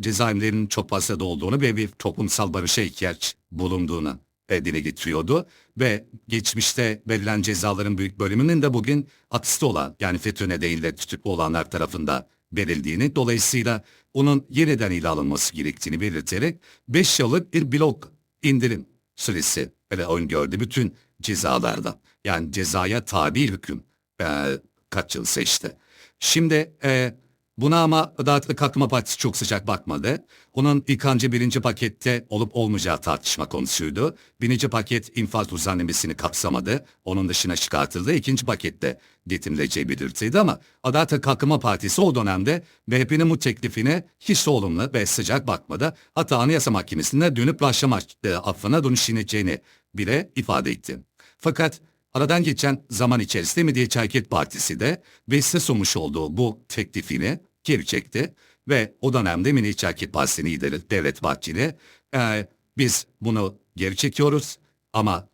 cezaevlerinin çok fazla olduğunu ve bir toplumsal barışa ihtiyaç bulunduğunu e, dile getiriyordu. Ve geçmişte verilen cezaların büyük bölümünün de bugün hapiste olan yani FETÖ nedeniyle tutuklu olanlar tarafında verildiğini dolayısıyla onun yeniden ele alınması gerektiğini belirterek 5 yıllık bir blok indirim süresi böyle öngördü bütün cezalarda. Yani cezaya tabi hüküm e, kaç yıl seçti. Şimdi e, buna ama Adalet Kalkınma Partisi çok sıcak bakmadı. Onun ilk önce birinci pakette olup olmayacağı tartışma konusuydu. Birinci paket infaz düzenlemesini kapsamadı. Onun dışına çıkartıldı. İkinci pakette getirileceği belirtildi ama Adalet Kalkınma Partisi o dönemde MHP'nin bu teklifine hiç olumlu ve sıcak bakmadı. Hatta Anayasa Mahkemesi'nde dönüp başlama e, affına dönüşeceğini bile ifade etti. Fakat aradan geçen zaman içerisinde Milliyetçi Hareket Partisi de Vesile sunmuş olduğu bu teklifini geri çekti ve o dönemde Milliyetçi Hareket Partisi'nin lideri Devlet Bahçeli "Ee, biz bunu geri çekiyoruz ama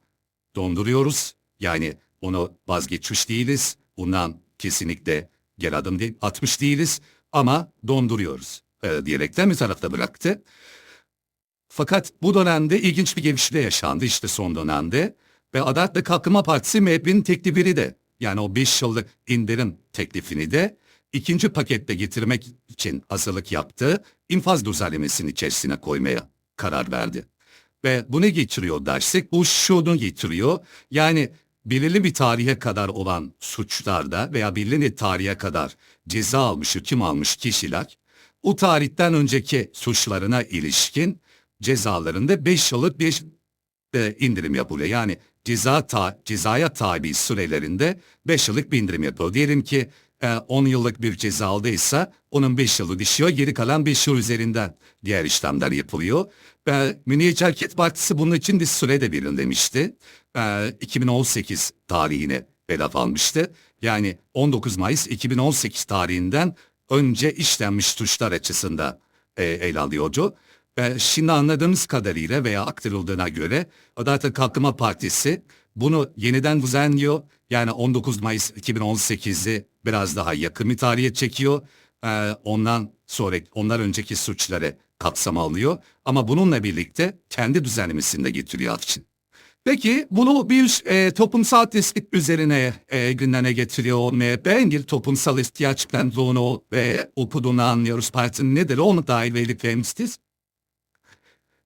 donduruyoruz. Yani onu vazgeçmiş değiliz. Bundan kesinlikle geri adım değil, atmış değiliz ama donduruyoruz e, diyerekten bir tarafta bıraktı. Fakat bu dönemde ilginç bir gelişme yaşandı işte son dönemde. Ve Adalet ve Kalkınma Partisi MHP'nin teklifini de yani o 5 yıllık indirim teklifini de ikinci pakette getirmek için hazırlık yaptı. infaz düzenlemesinin içerisine koymaya karar verdi. Ve bu ne getiriyor dersek bu şunu getiriyor. Yani belirli bir tarihe kadar olan suçlarda veya belirli bir tarihe kadar ceza almış, hüküm almış kişiler o tarihten önceki suçlarına ilişkin cezalarında 5 yıllık bir e, indirim yapılıyor. Yani ceza ta, cezaya tabi sürelerinde 5 yıllık bir indirim yapıyor. Diyelim ki e, 10 yıllık bir ceza aldıysa onun 5 yılı düşüyor. Geri kalan 5 yıl üzerinden diğer işlemler yapılıyor. Ve Milliyetçi Hareket Partisi bunun için bir süre de belirlemişti. E, 2018 tarihine belaf almıştı. Yani 19 Mayıs 2018 tarihinden önce işlenmiş suçlar açısında e, ele alıyordu. Şimdi anladığımız kadarıyla veya aktarıldığına göre Adalet Kalkınma Partisi bunu yeniden düzenliyor. Yani 19 Mayıs 2018'i biraz daha yakın bir tarihe çekiyor. Ee, ondan sonra ondan önceki suçları kapsama alıyor. Ama bununla birlikte kendi düzenlemesini de getiriyor için. Peki bunu bir e, toplumsal destek üzerine e, gündeme getiriyor MHP. Bir toplumsal ihtiyaç olduğunu ve okuduğunu anlıyoruz. Partinin nedir onu dahil belirtmemiz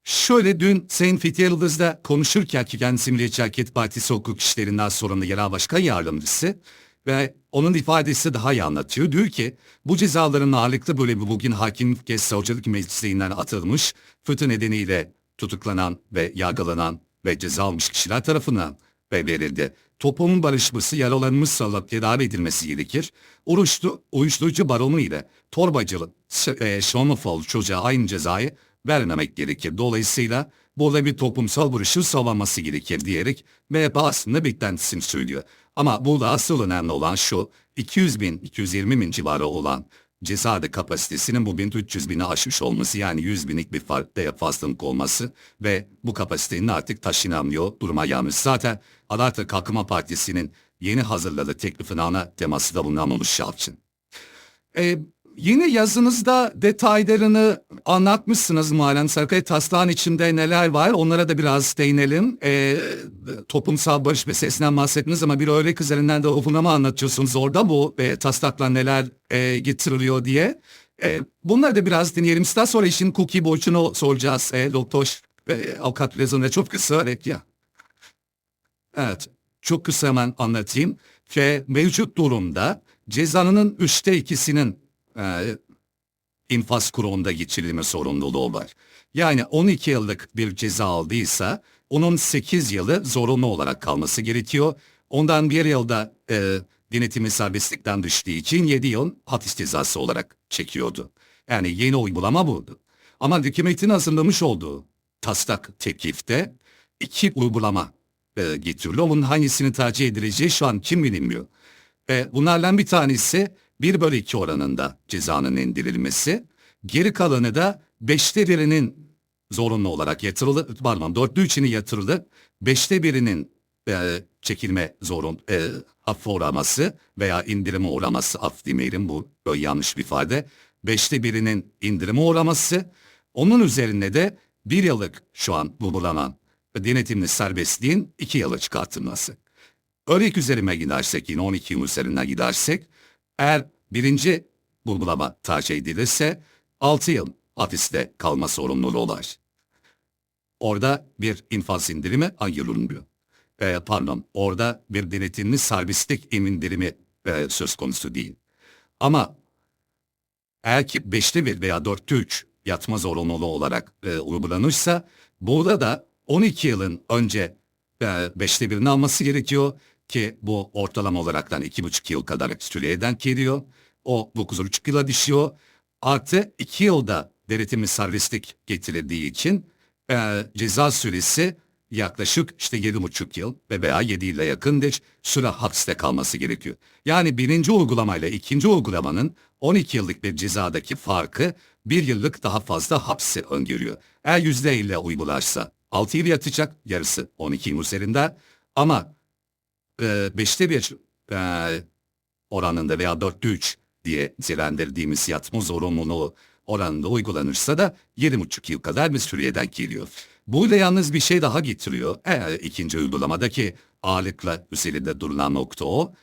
Şöyle dün Sayın Fethi Yıldız'da konuşurken ki kendisi Milliyetçi Hareket Partisi hukuk işlerinden sorumlu genel başkan yardımcısı ve onun ifadesi daha iyi anlatıyor. Diyor ki bu cezaların ağırlıklı bölümü bugün hakim ve savcılık meclisinden atılmış, FETÖ nedeniyle tutuklanan ve yargılanan ve ceza almış kişiler tarafından ve verildi. Toplumun barışması, yaralanmış sağlık tedavi edilmesi gerekir. Oruçlu, uyuşturucu baronu ile torbacılık, e, şomofol çocuğa aynı cezayı vermemek gerekir. Dolayısıyla burada bir toplumsal barışı sağlanması gerekir diyerek MHP aslında beklentisini söylüyor. Ama burada asıl önemli olan şu, 200 bin, 220 bin civarı olan cezaevi kapasitesinin bugün 300 bini aşmış olması yani 100 binlik bir farklı fazlalık olması ve bu kapasitenin artık taşınamıyor duruma gelmiş. Zaten Adalet Kalkınma Partisi'nin yeni hazırladığı teklifin ana teması da bundan oluşacağı için. E, Yine yazınızda detaylarını anlatmışsınız Muharrem Sarkay. Taslağın içinde neler var onlara da biraz değinelim. Ee, toplumsal barış meselesinden bahsettiniz ama bir örnek üzerinden de okulama anlatıyorsunuz orada bu e, taslakla neler e, getiriliyor diye. E, bunları da biraz dinleyelim. Daha sonra işin hukuki boyutunu soracağız. E, doktor e, avukat Rezon'da çok kısa evet ya. Evet çok kısa hemen anlatayım. Ve mevcut durumda cezanın üçte ikisinin e, infaz kurulunda geçirilme sorumluluğu var. Yani 12 yıllık bir ceza aldıysa onun 8 yılı zorunlu olarak kalması gerekiyor. Ondan bir yılda e, denetimi serbestlikten düştüğü için 7 yıl hapis cezası olarak çekiyordu. Yani yeni uygulama buydu. Ama hükümetin hazırlamış olduğu taslak teklifte iki uygulama e, getiriliyor. Bunun hangisini tercih edileceği şu an kim bilinmiyor. E, bunlardan bir tanesi 1 bölü 2 oranında cezanın indirilmesi, geri kalanı da 5'te birinin zorunlu olarak yatırıldı, pardon 4'lü üçünü yatırıldı, 5'te birinin e, çekilme zorun, e, affı uğraması veya indirime uğraması, af demeyelim bu böyle yanlış bir ifade, beşte birinin indirime uğraması, onun üzerine de bir yıllık şu an uygulanan denetimli serbestliğin iki yıla çıkartılması. Örnek üzerime gidersek yine 12 yıl üzerinden gidersek eğer birinci uygulama tercih edilirse 6 yıl hapiste kalma sorumluluğu var. Orada bir infaz indirimi ayrılmıyor. E, pardon, orada bir denetimli serbestlik indirimi e, söz konusu değil. Ama eğer ki beşte bir veya dörtte üç yatma zorunluluğu olarak e, uygulanırsa burada da 12 yılın önce e, beşte birini alması gerekiyor ki bu ortalama olaraktan iki buçuk yıl kadar süreye denk geliyor. O 9,5 yıla düşüyor. Artı iki yılda denetimli serbestlik getirildiği için e, ceza süresi yaklaşık işte yedi buçuk yıl ve veya yedi yıla yakın bir süre hapiste kalması gerekiyor. Yani birinci uygulamayla ikinci uygulamanın 12 yıllık bir cezadaki farkı bir yıllık daha fazla hapsi öngörüyor. Eğer yüzde ile uygularsa 6 yıl yatacak yarısı 12 yıl üzerinde ama e, beşte bir e, oranında veya dörtte üç diye nitelendirdiğimiz yatma zorunluluğu oranında uygulanırsa da yedi buçuk yıl kadar bir süreye denk geliyor. Burada yalnız bir şey daha getiriyor. Eğer ikinci uygulamadaki ağırlıkla üzerinde durulan nokta o.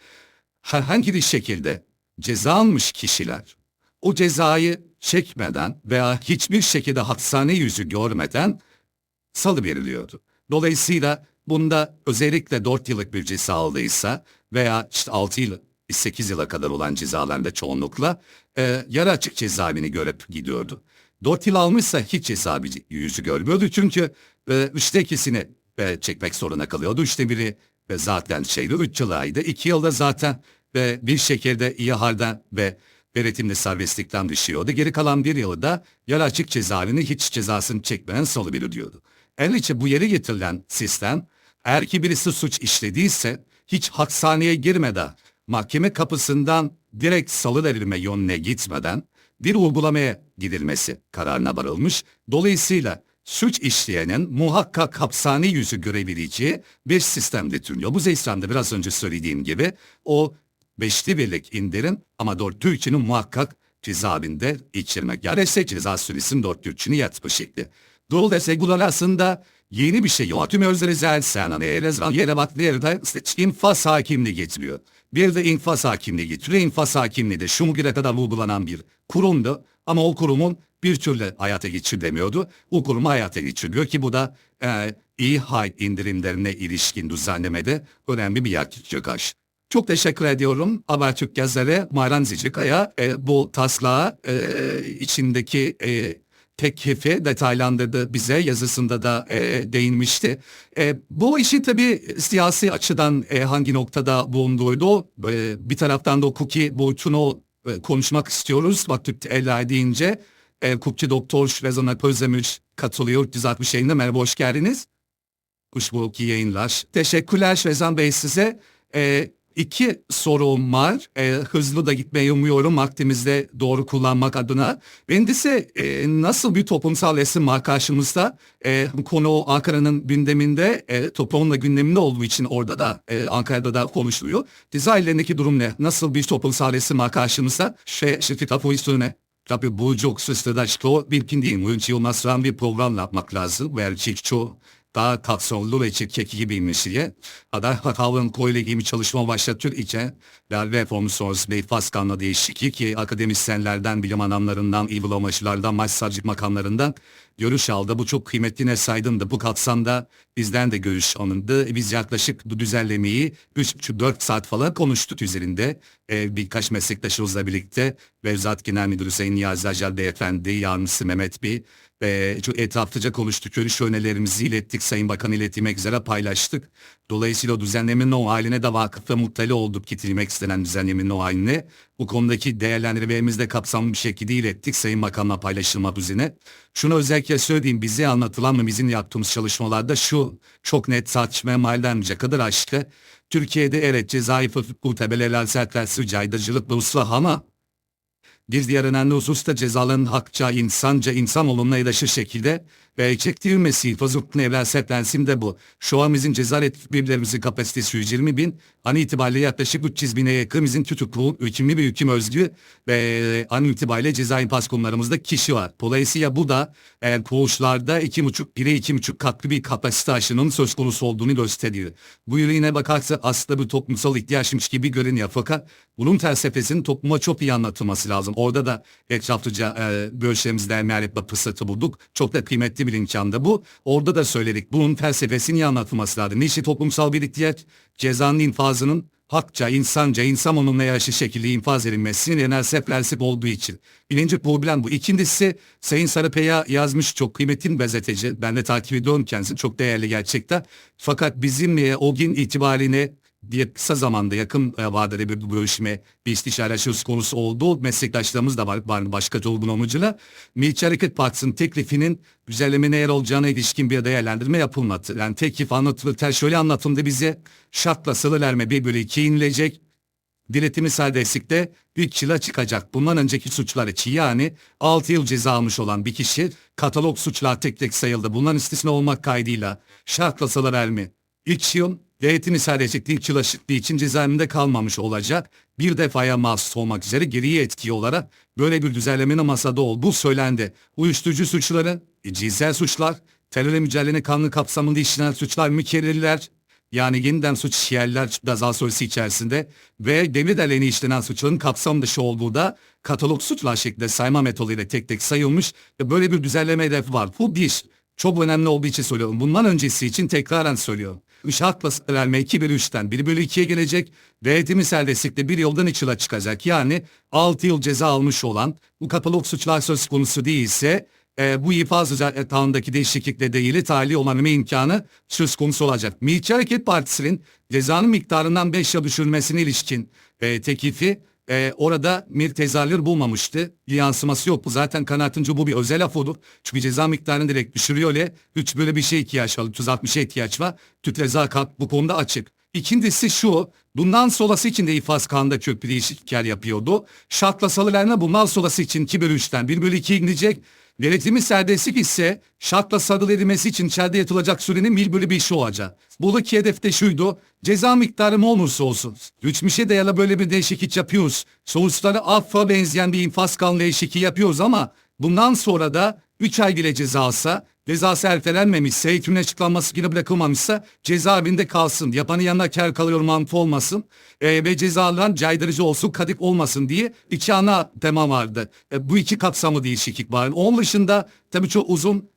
Herhangi bir şekilde ceza almış kişiler o cezayı çekmeden veya hiçbir şekilde hapishane yüzü görmeden salı veriliyordu. Dolayısıyla bunda özellikle 4 yıllık bir ceza aldıysa veya işte 6 yıl 8 yıla kadar olan cezalarında çoğunlukla e, yarı açık cezaevini görüp gidiyordu. 4 yıl almışsa hiç ceza yüzü görmüyordu çünkü e, üçte ikisini e, çekmek zorunda kalıyordu. Üçte biri e, zaten şeydi 3 yılaydı. 2 yılda zaten e, bir şekilde iyi halden ve denetimli serbestlikten düşüyordu. Geri kalan bir yılı da yarı açık cezaevini hiç cezasını çekmeyen salı diyordu. El içi bu yere getirilen sistem eğer ki birisi suç işlediyse hiç hakshaneye girmeden mahkeme kapısından direkt salı verilme yönüne gitmeden bir uygulamaya gidilmesi kararına varılmış. Dolayısıyla suç işleyenin muhakkak hapishane yüzü görebileceği bir sistem getiriyor. Bu sistemde biraz önce söylediğim gibi o beşli birlik indirin ama dörtte üçünü muhakkak cezaevinde içirmek. Yani ise ceza süresinin dörtte üçünü yatma şekli. Dolayısıyla aslında yeni bir şey yok. Tüm özel sen hani yere bak yerde infaz hakimliği getiriyor. Bir de infaz hakimliği getiriyor. İnfaz hakimliği de şu güne kadar uygulanan bir kurumdu. Ama o kurumun bir türlü hayata geçirilemiyordu. O kurumu hayata geçiriyor ki bu da e, iyi hay indirimlerine ilişkin düzenlemede önemli bir yer tutuyor karşı. Çok teşekkür ediyorum Habertürk yazarı Mayran Zicikaya e, bu taslağı e, içindeki e, teklifi detaylandırdı bize yazısında da e, değinmişti. E, bu işi tabii siyasi açıdan e, hangi noktada bulunduğuydu e, bir taraftan da hukuki boyutunu e, konuşmak istiyoruz vakit el deyince. E, hukukçu doktor Rezan Özdemir katılıyor 360 yayında merhaba hoş geldiniz. Hoş bulduk yayınlar. Teşekkürler Şvezan Bey size. E, İki sorum var. E, hızlı da gitmeyi umuyorum vaktimizde doğru kullanmak adına. Birincisi e, nasıl bir toplumsal resim var karşımızda? E, konu Ankara'nın gündeminde, e, toplumun gündeminde olduğu için orada da e, Ankara'da da konuşuluyor. Dizaynlerindeki durum ne? Nasıl bir toplumsal resim var karşımızda? Şey, işte kitap üstüne. Tabii bu çok o bir değil. Oyuncu olmazsa bir program yapmak lazım. Belki çoğu daha kapsamlı ve çirkek gibiymiş diye. Aday Hakal'ın koyla ilgili çalışma başlatıyor iken ve reformu sonrası Beyfaz kanuna değişikliği ki akademisyenlerden, bilim adamlarından, uygulamaçılardan, başsavcılık makamlarından görüş aldı. Bu çok kıymetli ne saydım bu kapsamda bizden de görüş alındı. E, biz yaklaşık bu düzenlemeyi 3-4 saat falan konuştuk üzerinde. Ee, birkaç meslektaşımızla birlikte Vevzat Genel Müdürü Sayın Niyazi Acal Beyefendi, Yardımcısı Mehmet Bey e, çok etraflıca konuştuk, görüş önerilerimizi ilettik, Sayın Bakan iletmek üzere paylaştık. Dolayısıyla o düzenlemenin o haline de vakıf ve muttali olduk getirmek istenen düzenlemenin o haline. Bu konudaki değerlendirmelerimizi de kapsamlı bir şekilde ilettik Sayın Bakan'la paylaşılmak üzere. Şunu özellikle söyleyeyim, bize anlatılan mı bizim yaptığımız çalışmalarda şu çok net tartışmaya mahallenmeyecek kadar aşkı. Türkiye'de evet cezai fıkıh tebeler, sertler, caydırıcılık ve ıslah ama Bir diğer önemli husus da cezaların hakça, insanca, insan olumuna yaraşır şekilde ve çektirilmesi, fazlukun evrensel prensim de bu. Şu an bizim ceza birimlerimizin kapasitesi 120 bin. An itibariyle yaklaşık 300 bine yakın bizim tutuklu, hükümlü ve hüküm özgü ve an itibariyle ceza infaz konularımızda kişi var. Dolayısıyla bu da eğer koğuşlarda 2,5 bire 2,5 katlı bir kapasite aşının söz konusu olduğunu gösteriyor. Bu yine bakarsa aslında bir toplumsal ihtiyaçmış gibi görünüyor. Fakat bunun felsefesinin topluma çok iyi anlatılması lazım. Orada da etraflıca e, görüşlerimizde emel fırsatı bulduk. Çok da kıymetli bir imkan da bu. Orada da söyledik. Bunun felsefesini anlatılması lazım. Niçin toplumsal bir ihtiyaç? Cezanın infazının hakça, insanca, insan onunla yaşlı şekilde infaz edilmesinin genel prensip olduğu için. Birinci problem bu. İkincisi Sayın Sarıpeya yazmış çok kıymetli bir gazeteci. Ben de takip ediyorum kendisini. Çok değerli gerçekten. Fakat bizim e, o gün itibariyle bir kısa zamanda yakın e, vadede bir görüşme, bir istişare söz konusu oldu. Meslektaşlarımız da var, var başka toplum amacıyla. Milliyetçi Hareket Partisi'nin teklifinin düzenleme yer olacağına ilişkin bir değerlendirme yapılmadı. Yani teklif anlatılırken şöyle anlatıldı bize. Şartla salı verme bir bölü iki inilecek. Diletimi serbestlikte 3 yıla çıkacak. Bundan önceki suçlar için yani 6 yıl ceza almış olan bir kişi katalog suçlar tek tek sayıldı. Bunların istisna olmak kaydıyla şartla salı verme 3 yıl Serbestlikte ilk yıla çıktığı için cezaevinde kalmamış olacak. Bir defaya mahsus olmak üzere geriye etki olarak böyle bir düzenlemenin masada olduğu söylendi. Uyuşturucu suçları, cinsel suçlar, terörle mücadele kanunu kapsamında işlenen suçlar mükerrerler, yani yeniden suç işleyenler ceza süresi içerisinde ve devlet aleyhine işlenen suçların kapsam dışı olduğu da katalog suçlar şeklinde sayma metoduyla tek tek sayılmış ve böyle bir düzenleme hedefi var. Bu bir. Çok önemli olduğu için söylüyorum. Bundan öncesi için tekraren söylüyorum. Işıkla verme 2 bölü 3'ten 1 bölü 2'ye gelecek. Devletimi serbestlikte bir yıldan 3 yıla çıkacak. Yani 6 yıl ceza almış olan bu katalog suçlar söz konusu değilse e, bu ifaz yatağındaki değişiklikle değil tali olan imkanı söz konusu olacak. Milliyetçi Hareket Partisi'nin cezanın miktarından 5 yıl düşürülmesine ilişkin e, teklifi e, orada bir tezahür bulmamıştı. Bir yansıması yoktu. Zaten kanaatimce bu bir özel af olur. Çünkü ceza miktarını direkt düşürüyor ile 3 böyle bir şey ihtiyaç var. 360'a ihtiyaç var. Türk Ceza Kanunu bu konuda açık. İkincisi şu, bundan sonrası için de ifaz kanunda kök bir değişiklikler yapıyordu. Şartla salıverme bundan sonrası için 2 bölü 3'ten 1 bölü 2'ye gidecek. Denetimi serbestlik ise şartla sadık edilmesi için içeride yatılacak sürenin bir bölü bir işi olacak. Buradaki hedef de şuydu. Ceza miktarı ne olursa olsun. Geçmişe dayalı böyle bir değişiklik yapıyoruz. Sonuçları affa benzeyen bir infaz kanunu değişikliği yapıyoruz ama bundan sonra da 3 ay bile ceza alsa cezası ertelenmemişse, hükmün açıklanması gibi bırakılmamışsa cezaevinde kalsın. Yapanın yanına kar kalıyor mantığı olmasın. E, ve cezalar caydırıcı olsun, kadik olmasın diye iki ana tema vardı. E, bu iki kapsamı değişiklik var. Onun dışında tabii çok uzun